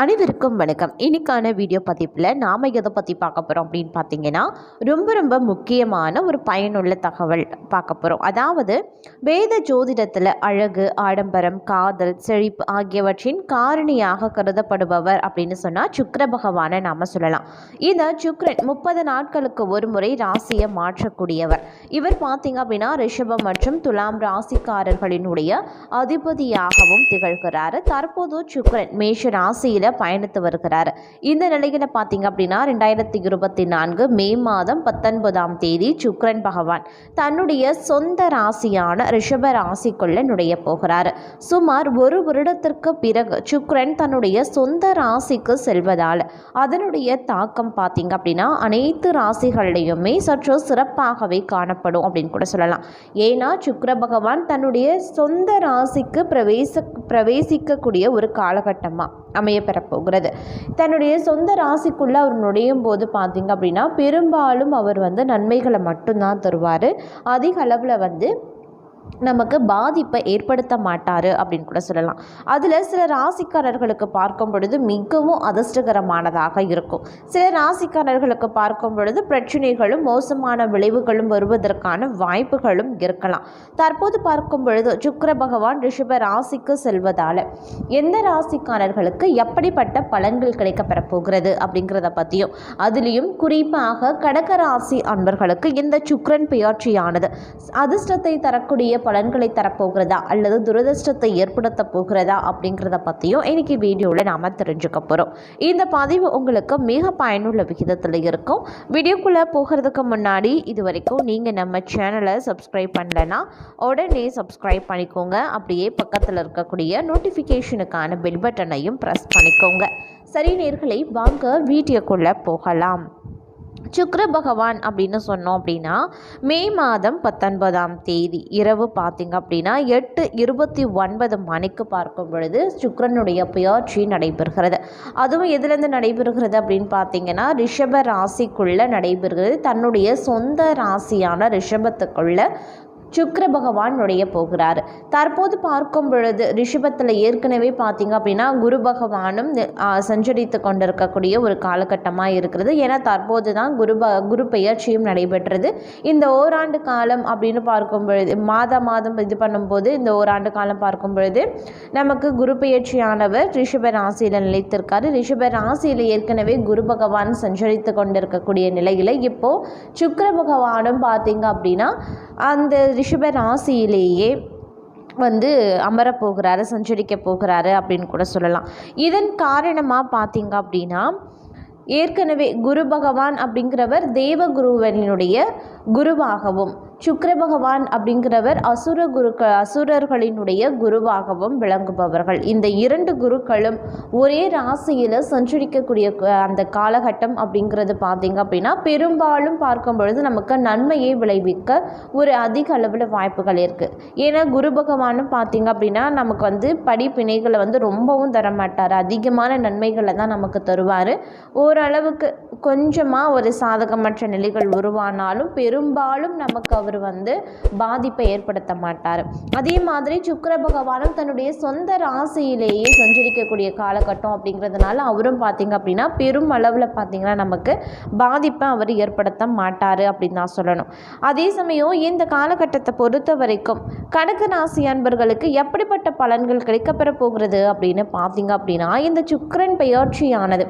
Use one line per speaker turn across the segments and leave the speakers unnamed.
அனைவருக்கும் வணக்கம். இன்னைக்கான வீடியோ பதிப்பில் நாம் எதை பற்றி பார்க்க போகிறோம் அப்படின்னு பார்த்தீங்கன்னா ரொம்ப ரொம்ப முக்கியமான ஒரு பயனுள்ள தகவல் பார்க்க போகிறோம் அதாவது வேத ஜோதிடத்தில் அழகு ஆடம்பரம் காதல் செழிப்பு ஆகியவற்றின் காரணியாக கருதப்படுபவர் அப்படின்னு சொன்னால் சுக்கர பகவானை நாம் சொல்லலாம். இதை சுக்ரன் முப்பது நாட்களுக்கு ஒரு முறை ராசியை மாற்றக்கூடியவர். இவர் பார்த்தீங்க அப்படின்னா ரிஷபம் மற்றும் துலாம் ராசிக்காரர்களினுடைய அதிபதியாகவும் திகழ்கிறார். தற்போது சுக்ரன் மேஷ ராசியில் பயணித்து வருகிறார். இந்த நிலையில் பார்த்தீங்க அப்படின்னா ரெண்டாயிரத்தி இருபத்தி நான்கு மே மாதம் பத்தொன்பதாம் தேதி சுக்கிரன் பகவான் தன்னுடைய சொந்த ராசியான ரிஷப ராசிக்குள்ள நுழைய போகிறார். சுமார் ஒரு வருடத்திற்கு பிறகு சுக்கிரன் தன்னுடைய சொந்த ராசிக்கு செல்வதால் அதனுடைய தாக்கம் பார்த்தீங்க அப்படின்னா அனைத்து ராசிகள்லையுமே சற்று சிறப்பாகவே காணப்படும் அப்படின்னு கூட சொல்லலாம். ஏன்னா சுக்ர பகவான் தன்னுடைய சொந்த ராசிக்கு பிரவேச பிரவேசிக்கக்கூடிய ஒரு காலகட்டமாக அமைய போகிறது தன்னுடைய சொந்த ராசிக்குள்ளே அவர் நுழையும் போது பார்த்திங்க அப்படின்னா பெரும்பாலும் அவர் வந்து நன்மைகளை மட்டும்தான் தருவார். அதிக அளவில் வந்து நமக்கு பாதிப்பை ஏற்படுத்த மாட்டார் அப்படின்னு கூட சொல்லலாம். அதில் சில ராசிக்காரர்களுக்கு பார்க்கும் பொழுது மிகவும் அதிர்ஷ்டகரமானதாக இருக்கும். சில ராசிக்காரர்களுக்கு பார்க்கும் பொழுது பிரச்சனைகளும் மோசமான விளைவுகளும் வருவதற்கான வாய்ப்புகளும் இருக்கலாம். தற்போது பார்க்கும் பொழுது சுக்கர பகவான் ரிஷப ராசிக்கு செல்வதால் எந்த ராசிக்காரர்களுக்கு எப்படிப்பட்ட பலன்கள் கிடைக்கப்பெறப் போகிறது அப்படிங்கிறத பற்றியும் அதுலேயும் குறிப்பாக கடக ராசி அன்பர்களுக்கு இந்த சுக்கரன் பெயர்ச்சியானது அதிர்ஷ்டத்தை தரக்கூடிய பலன்களை தரப்போகிறதா? அல்லது துரதிர்ஷ்டத்தை ஏற்படுத்த போகிறதா? அப்படிங்கிறத பற்றியும் இன்றைக்கி வீடியோவில் நாம் தெரிஞ்சுக்க போகிறோம் இந்த பதிவு உங்களுக்கு மிக பயனுள்ள விகிதத்தில் இருக்கும். வீடியோக்குள்ளே போகிறதுக்கு முன்னாடி இது வரைக்கும் நீங்கள் நம்ம சேனலை சப்ஸ்கிரைப் பண்ணலைன்னா உடனே சப்ஸ்கிரைப் பண்ணிக்கோங்க. அப்படியே பக்கத்தில் இருக்கக்கூடிய நோட்டிஃபிகேஷனுக்கான பெல் பட்டனையும் ப்ரெஸ் பண்ணிக்கோங்க. சரி நேர்களை வாங்க வீடியோக்குள்ளே போகலாம். சுக்ர பகவான் அப்படின்னு சொன்னோம் அப்படின்னா மே மாதம் பத்தொன்பதாம் தேதி இரவு பார்த்தீங்க அப்படின்னா எட்டு இருபத்தி ஒன்பது மணிக்கு பார்க்கும் பொழுது சுக்ரனுடைய புயாட்சி நடைபெறுகிறது. அதுவும் எதுலேருந்து நடைபெறுகிறது அப்படின்னு பார்த்தீங்கன்னா ரிஷப ராசிக்குள்ளே நடைபெறுகிறது. தன்னுடைய சொந்த ராசியான ரிஷபத்துக்குள்ள சுக்கர பகவான் நுழைய போகிறார். தற்போது பார்க்கும் பொழுது ரிஷபத்தில் ஏற்கனவே பார்த்தீங்க அப்படின்னா குரு பகவானும் சஞ்சரித்து கொண்டிருக்கக்கூடிய ஒரு காலகட்டமாக இருக்கிறது. ஏன்னா தற்போது தான் குரு ப குரு பெயர்ச்சியும் நடைபெற்றது. இந்த ஓராண்டு காலம் அப்படின்னு பார்க்கும் பொழுது மாத மாதம் இது பண்ணும்போது இந்த ஓராண்டு காலம் பார்க்கும் பொழுது நமக்கு குரு பெயர்ச்சியானவர் ரிஷப ராசியில் நிலைத்திருக்காரு. ரிஷப ராசியில் ஏற்கனவே குரு பகவான் சஞ்சரித்து கொண்டிருக்கக்கூடிய நிலையில் இப்போது சுக்கர பகவானும் பார்த்தீங்க அப்படின்னா அந்த ரிஷப ராசியிலேயே வந்து அமரப்போகிறாரு சஞ்சரிக்க போகிறாரு அப்படின்னு கூட சொல்லலாம். இதன் காரணமாக பார்த்தீங்க அப்படின்னா ஏற்கனவே குரு பகவான் அப்படிங்கிறவர் தேவகுருவனுடைய குருவாகவும் சுக்கர பகவான் அப்படிங்கிறவர் அசுர குருக்க அசுரர்களினுடைய குருவாகவும் விளங்குபவர்கள். இந்த இரண்டு குருக்களும் ஒரே ராசியில் சஞ்சரிக்கக்கூடிய அந்த காலகட்டம் அப்படிங்கிறது பார்த்தீங்க அப்படின்னா பெரும்பாலும் பார்க்கும் பொழுது நமக்கு நன்மையை விளைவிக்க ஒரு அதிக அளவில் வாய்ப்புகள் இருக்குது ஏன்னா குரு பகவானும் பார்த்தீங்க அப்படின்னா நமக்கு வந்து படிப்பினைகளை வந்து ரொம்பவும் தரமாட்டார். அதிகமான நன்மைகளை தான் நமக்கு தருவார். ஓரளவுக்கு கொஞ்சமாக ஒரு சாதகமற்ற நிலைகள் உருவானாலும் பெரும்பாலும் நமக்கு அவர் வந்து பாதிப்பை ஏற்படுத்த மாட்டார். அதே மாதிரி சுக்கர பகவானும் தன்னுடைய சொந்த ராசியிலேயே சஞ்சரிக்கக்கூடிய காலகட்டம் அப்படிங்கிறதுனால அவரும் பார்த்தீங்க அப்படின்னா பெரும் அளவில் பார்த்தீங்கன்னா நமக்கு பாதிப்பை அவர் ஏற்படுத்த மாட்டார் அப்படின்னு தான் சொல்லணும். அதே சமயம் இந்த காலகட்டத்தை பொறுத்த வரைக்கும் கடக ராசி அன்பர்களுக்கு எப்படிப்பட்ட பலன்கள் கிடைக்கப்பெற போகிறது அப்படின்னு பார்த்தீங்க அப்படின்னா இந்த சுக்கரன் பெயர்ச்சியானது.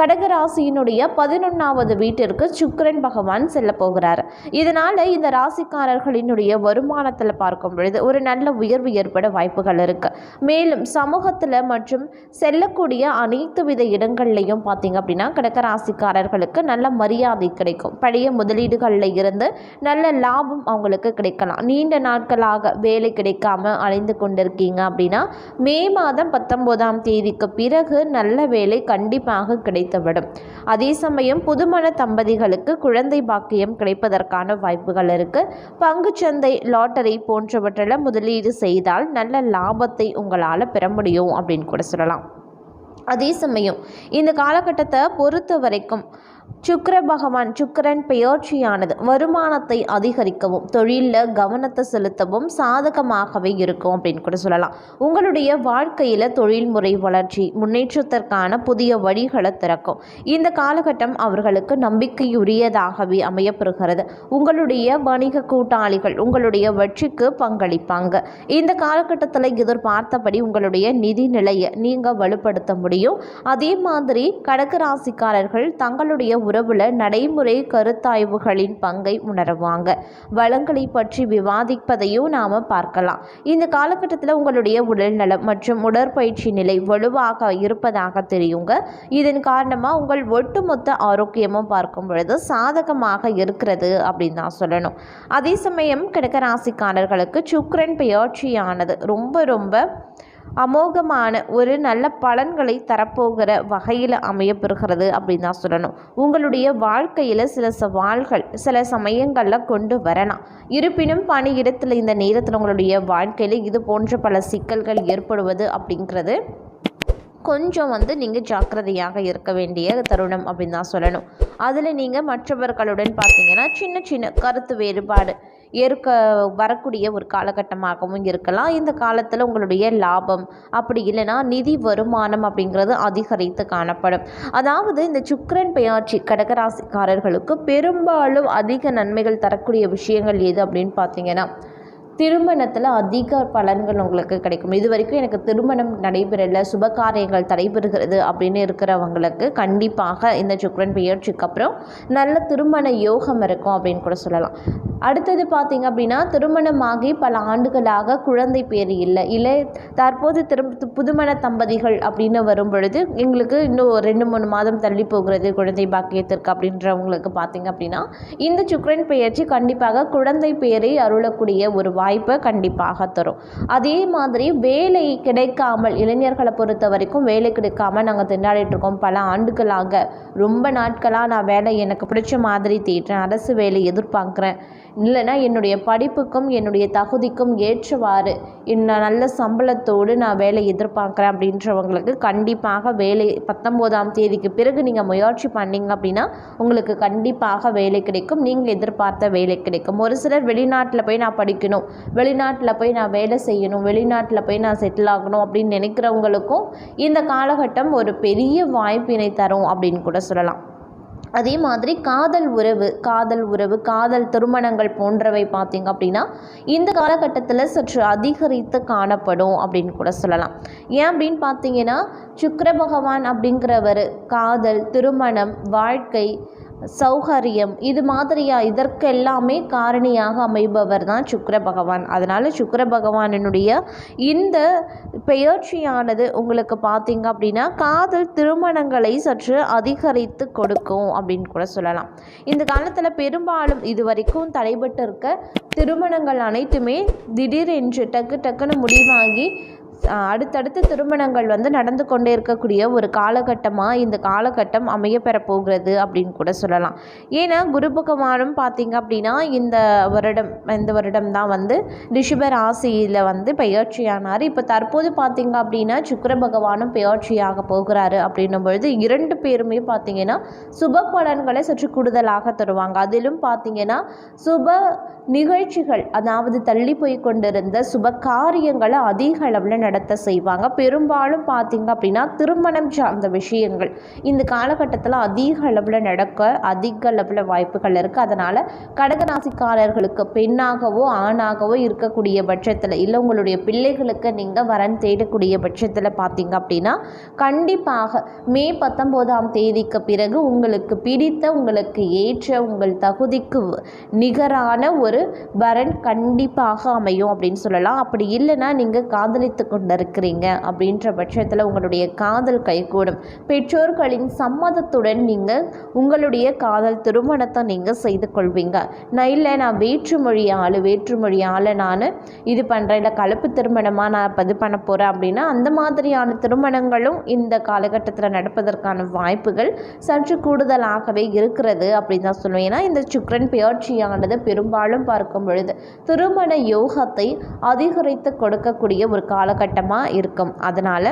கடக ராசியினுடைய பதினொன்றாவது வீட்டிற்கு சுக்கரன் பகவான் செல்ல போகிறார். இதனால் இந்த ராசி ராசிக்காரர்களினுடைய வருமானத்தில் பார்க்கும் பொழுது ஒரு நல்ல உயர்வு ஏற்பட வாய்ப்புகள் இருக்குது மேலும் சமூகத்தில் மற்றும் செல்லக்கூடிய அனைத்து வித இடங்கள்லையும் பார்த்தீங்க அப்படின்னா கிடக்க ராசிக்காரர்களுக்கு நல்ல மரியாதை கிடைக்கும். பழைய முதலீடுகளில் இருந்து நல்ல லாபம் அவங்களுக்கு கிடைக்கலாம். நீண்ட நாட்களாக வேலை கிடைக்காம அலைந்து கொண்டிருக்கீங்க அப்படின்னா மே மாதம் பத்தொன்பதாம் தேதிக்கு பிறகு நல்ல வேலை கண்டிப்பாக கிடைத்துவிடும். அதே சமயம் புதுமண தம்பதிகளுக்கு குழந்தை பாக்கியம் கிடைப்பதற்கான வாய்ப்புகள் இருக்குது பங்குச்சந்தை லாட்டரி போன்றவற்றில் முதலீடு செய்தால் நல்ல லாபத்தை உங்களால் பெற முடியும் அப்படின்னு கூட சொல்லலாம். அதே சமயம் இந்த காலகட்டத்தை பொறுத்த வரைக்கும் சுக்கர பகவான் சுக்கரன் பெயர்ச்சியானது. வருமானத்தை அதிகரிக்கவும் தொழிலில் கவனத்தை செலுத்தவும் சாதகமாகவே இருக்கும் அப்படின்னு கூட சொல்லலாம். உங்களுடைய வாழ்க்கையில் தொழில்முறை வளர்ச்சி முன்னேற்றத்திற்கான புதிய வழிகளை திறக்கும். இந்த காலகட்டம் அவர்களுக்கு நம்பிக்கையுரியதாகவே அமையப்பெறுகிறது. உங்களுடைய வணிக கூட்டாளிகள் உங்களுடைய வெற்றிக்கு பங்களிப்பாங்க. இந்த காலகட்டத்தில் எதிர்பார்த்தபடி உங்களுடைய நிதி நிலையை நீங்கள் வலுப்படுத்த முடியும். அதே மாதிரி கடக்கு ராசிக்காரர்கள் தங்களுடைய உறவுல நடைமுறை கருத்தாய்வுகளின் பங்கை உணருவாங்க. வளங்களை பற்றி விவாதிப்பதையும் நாம் பார்க்கலாம். இந்த காலகட்டத்தில் உங்களுடைய உடல்நலம் மற்றும் உடற்பயிற்சி நிலை வலுவாக இருப்பதாக தெரியுங்க. இதன் காரணமாக உங்கள் ஒட்டுமொத்த ஆரோக்கியமும் பார்க்கும் பொழுது சாதகமாக இருக்கிறது அப்படின்னு தான் சொல்லணும். அதே சமயம் கிடக்கராசிக்காரர்களுக்கு சுக்கரன் பெயர்ச்சியானது ரொம்ப ரொம்ப அமோகமான ஒரு நல்ல பலன்களை தரப்போகிற வகையில் அமையப்பெறுகிறது அப்படின்னு தான் சொல்லணும். உங்களுடைய வாழ்க்கையில் சில சவால்கள் சில சமயங்களில் கொண்டு வரலாம். இருப்பினும் பணியிடத்தில் இந்த நேரத்தில் உங்களுடைய வாழ்க்கையில் இது போன்ற பல சிக்கல்கள் ஏற்படுவது அப்படிங்கிறது கொஞ்சம் வந்து நீங்கள் ஜாக்கிரதையாக இருக்க வேண்டிய தருணம் அப்படின்னு தான் சொல்லணும். அதில் நீங்கள் மற்றவர்களுடன் பார்த்தீங்கன்னா சின்ன சின்ன கருத்து வேறுபாடு ஏற்க வரக்கூடிய ஒரு காலகட்டமாகவும் இருக்கலாம். இந்த காலத்தில் உங்களுடைய லாபம் அப்படி இல்லைன்னா நிதி வருமானம் அப்படிங்கிறது அதிகரித்து காணப்படும். அதாவது இந்த சுக்கரன் பெயர்ச்சி கடகராசிக்காரர்களுக்கு பெரும்பாலும் அதிக நன்மைகள் தரக்கூடிய விஷயங்கள் எது அப்படின்னு பார்த்தீங்கன்னா திருமணத்தில் அதிக பலன்கள் உங்களுக்கு கிடைக்கும். இது வரைக்கும் எனக்கு திருமணம் நடைபெறலை சுபகாரியங்கள் தடைபெறுகிறது அப்படின்னு இருக்கிறவங்களுக்கு கண்டிப்பாக இந்த சுக்ரன் பெயர்ச்சிக்கு அப்புறம் நல்ல திருமண யோகம் இருக்கும் அப்படின்னு கூட சொல்லலாம். அடுத்தது பார்த்திங்க அப்படின்னா திருமணமாகி பல ஆண்டுகளாக குழந்தை பேர் இல்லை. இல்லை தற்போது திரும் புதுமண தம்பதிகள் அப்படின்னு வரும் பொழுது எங்களுக்கு இன்னும் ரெண்டு மூணு மாதம் தள்ளி போகிறது குழந்தை பாக்கியத்திற்கு அப்படின்றவங்களுக்கு பார்த்திங்க அப்படின்னா இந்த சுக்ரன் பெயர்ச்சி கண்டிப்பாக குழந்தை பேரை அருளக்கூடிய ஒரு வாய்ப்பை கண்டிப்பாக தரும். அதே மாதிரி வேலை கிடைக்காமல் இளைஞர்களை பொறுத்த வரைக்கும் வேலை கிடைக்காம நாங்கள் திண்டாடிட்டு இருக்கோம். பல ஆண்டுகளாக ரொம்ப நாட்களாக நான் வேலை எனக்கு பிடிச்ச மாதிரி தேடுறேன். அரசு வேலை எதிர்பார்க்குறேன். இல்லைன்னா என்னுடைய படிப்புக்கும் என்னுடைய தகுதிக்கும் ஏற்றவாறு இன்னும் நல்ல சம்பளத்தோடு நான் வேலை எதிர்பார்க்குறேன் அப்படின்றவங்களுக்கு கண்டிப்பாக வேலை பத்தொம்போதாம் தேதிக்கு பிறகு நீங்கள் முயற்சி பண்ணிங்க அப்படின்னா உங்களுக்கு கண்டிப்பாக வேலை கிடைக்கும். நீங்கள் எதிர்பார்த்த வேலை கிடைக்கும். ஒரு சிலர் வெளிநாட்டில் போய் நான் படிக்கணும். வெளிநாட்டில் போய் நான் வேலை செய்யணும் வெளிநாட்டில் போய் நான் செட்டில் ஆகணும் அப்படின்னு நினைக்கிறவங்களுக்கும் இந்த காலகட்டம் ஒரு பெரிய வாய்ப்பினை தரும் அப்படின்னு கூட சொல்லலாம். அதே மாதிரி காதல் உறவு காதல் உறவு காதல் திருமணங்கள் போன்றவை பார்த்திங்க அப்படின்னா இந்த காலகட்டத்தில் சற்று அதிகரித்து காணப்படும் அப்படின்னு கூட சொல்லலாம். ஏன் அப்படின்னு பார்த்தீங்கன்னா சுக்கர பகவான் அப்படிங்கிறவர் காதல் திருமணம் வாழ்க்கை சௌகரியம். இது மாதிரியா? இதற்கெல்லாமே காரணியாக அமைபவர் தான் சுக்கர பகவான். அதனால் சுக்கர பகவானினுடைய இந்த பெயர்ச்சியானது உங்களுக்கு பார்த்தீங்க அப்படின்னா காதல் திருமணங்களை சற்று அதிகரித்து கொடுக்கும் அப்படின்னு கூட சொல்லலாம். இந்த காலத்தில் பெரும்பாலும் இது வரைக்கும் தடைபட்டு இருக்க திருமணங்கள் அனைத்துமே திடீரென்று டக்கு டக்குன்னு முடிவாகி அடுத்தடுத்து திருமணங்கள் வந்து நடந்து கொண்டே இருக்கக்கூடிய ஒரு காலகட்டமாக இந்த காலகட்டம் அமைய போகிறது அப்படின்னு கூட சொல்லலாம். ஏன்னா குரு பகவானும் பார்த்திங்க அப்படின்னா இந்த வருடம் இந்த வருடம் தான் வந்து ரிஷப ராசியில் வந்து பெயர்ச்சியானார். இப்போ தற்போது பார்த்திங்க அப்படின்னா சுக்கர பகவானும் பெயர்ச்சியாக போகிறாரு அப்படின்னும் பொழுது இரண்டு பேருமே பார்த்திங்கன்னா சுப பலன்களை சற்று கூடுதலாக தருவாங்க. அதிலும் பார்த்திங்கன்னா சுப நிகழ்ச்சிகள் அதாவது தள்ளி போய் கொண்டிருந்த சுப காரியங்களை அதிக அளவில் நடத்த செய்வாங்க. பெரும்பாலும் பார்த்திங்க அப்படின்னா திருமணம் சார்ந்த விஷயங்கள். இந்த காலகட்டத்தில் அதிக அளவில் நடக்க அதிக அளவில் வாய்ப்புகள் இருக்குது அதனால் கடகராசிக்காரர்களுக்கு பெண்ணாகவோ ஆணாகவோ இருக்கக்கூடிய பட்சத்தில் இல்லை உங்களுடைய பிள்ளைகளுக்கு நீங்கள் வரன் தேடக்கூடிய பட்சத்தில் பார்த்தீங்க அப்படின்னா கண்டிப்பாக மே பத்தொம்போதாம் தேதிக்கு பிறகு உங்களுக்கு பிடித்த உங்களுக்கு ஏற்ற உங்கள் தகுதிக்கு நிகரான ஒரு வரன் கண்டிப்பாக அமையும் அப்படின்னு சொல்லலாம். அப்படி இல்லைன்னா நீங்கள் காதலித்து கொண்டிருக்கிறீங்க அப்படின்ற பட்சத்தில் உங்களுடைய காதல் கைகூடும். பெற்றோர்களின் சம்மதத்துடன் நீங்கள் உங்களுடைய காதல் திருமணத்தை நீங்கள் செய்து கொள்வீங்க. நான் இல்லை நான் வேற்றுமொழி ஆள் வேற்றுமொழி ஆளை நான் இது பண்ணுறேன் இல்லை கலப்பு திருமணமாக நான் இது பண்ண போகிறேன் அப்படின்னா அந்த மாதிரியான திருமணங்களும் இந்த காலகட்டத்தில் நடப்பதற்கான வாய்ப்புகள் சற்று கூடுதலாகவே இருக்கிறது அப்படின்னு தான் சொல்லுவேன். ஏன்னா இந்த சுக்ரன் பெயர்ச்சியானது பெரும்பாலும் பார்க்கும் பொழுது திருமண யோகத்தை அதிகரித்து கொடுக்கக்கூடிய ஒரு காலகட்டமாக இருக்கும். அதனால்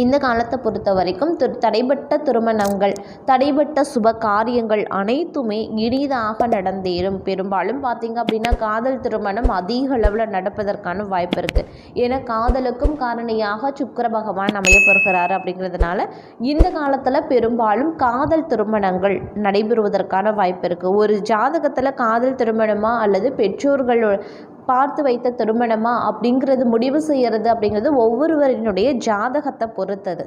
இந்த காலத்தை பொறுத்த வரைக்கும் தடைபட்ட தடைப்பட்ட திருமணங்கள் தடைப்பட்ட சுப காரியங்கள் அனைத்துமே இனிதாக நடந்தேறும். பெரும்பாலும் பார்த்திங்க அப்படின்னா காதல் திருமணம் அதிக அளவில் நடப்பதற்கான வாய்ப்பு இருக்குது ஏன்னா காதலுக்கும் காரணியாக சுக்கர பகவான் அமையப்படுகிறார் அப்படிங்கிறதுனால இந்த காலத்தில் பெரும்பாலும் காதல் திருமணங்கள் நடைபெறுவதற்கான வாய்ப்பு இருக்குது ஒரு ஜாதகத்தில் காதல் திருமணமாக அல்லது பெற்றோர்கள் பார்த்து வைத்த திருமணமா அப்படிங்கிறது முடிவு செய்கிறது அப்படிங்கிறது ஒவ்வொருவரினுடைய ஜாதகத்தை பொறுத்தது.